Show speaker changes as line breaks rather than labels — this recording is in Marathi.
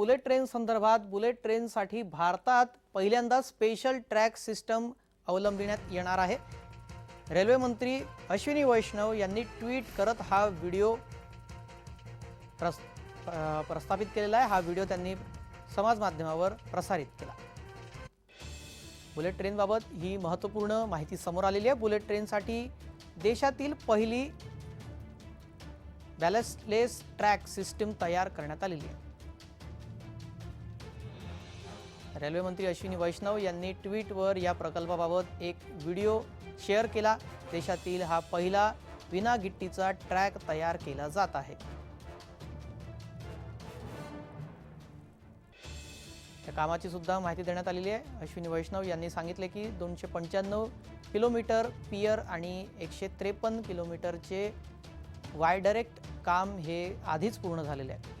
बुलेट ट्रेन संदर्भात बुलेट ट्रेनसाठी भारतात पहिल्यांदा स्पेशल ट्रॅक सिस्टम अवलंबिण्यात येणार आहे. रेल्वे मंत्री अश्विनी वैष्णव यांनी ट्विट करत हा व्हिडिओ प्रस प्रस्थापित केलेला आहे. हा व्हिडिओ त्यांनी समाज माध्यमावर प्रसारित केला. बुलेट ट्रेनबाबत ही महत्त्वपूर्ण माहिती समोर आलेली आहे. बुलेट ट्रेनसाठी देशातील पहिली बॅलन्सलेस ट्रॅक सिस्टीम तयार करण्यात आलेली आहे. रेल्वेमंत्री अश्विनी वैष्णव यांनी ट्विटवर या प्रकल्पाबाबत एक व्हिडिओ शेअर केला. देशातील हा पहिला विना गिट्टीचा ट्रॅक तयार केला जात आहे. या कामाची सुद्धा माहिती देण्यात आलेली आहे. अश्विनी वैष्णव यांनी सांगितले की दोनशे पंच्याण्णव किलोमीटर पियर आणि एकशे त्रेपन्न किलोमीटरचे वाय डायरेक्ट काम हे आधीच पूर्ण झालेले आहे.